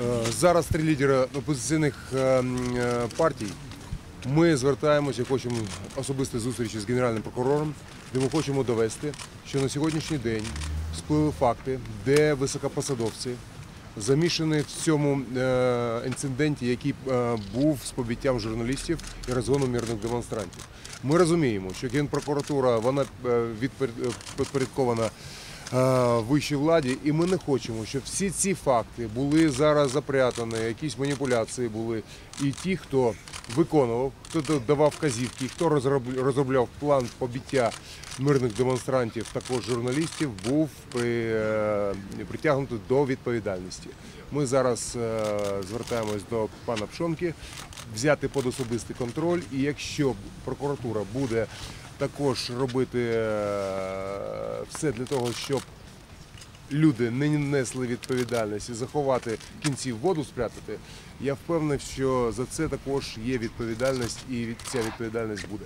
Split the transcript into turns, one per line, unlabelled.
Е, Зараз три лідери опозиційних е, е, партій. Ми звертаємося, хочемо особисті зустрічі з генеральним прокурором, де ми хочемо довести, що на сьогоднішній день сплили факти, де високопосадовці замішані в цьому інциденті, який був з побиттям журналістів і розгоном мирних демонстрантів. Ми розуміємо, що генпрокуратура вона е, е, вищій владі, і ми не хочемо, щоб всі ці факти були зараз запрятані, якісь маніпуляції були. І ті, хто виконував, хто давав вказівки, хто розроб- розробляв план побиття мирних демонстрантів, також журналістів, був при, е, притягнутий до відповідальності. Ми зараз е, звертаємось до пана Пшонки взяти під особистий контроль, і якщо прокуратура буде також робити все для того, щоб люди не несли відповідальність і заховати кінці в воду спрятати, я впевнений, що за це також є відповідальність, і ця відповідальність буде.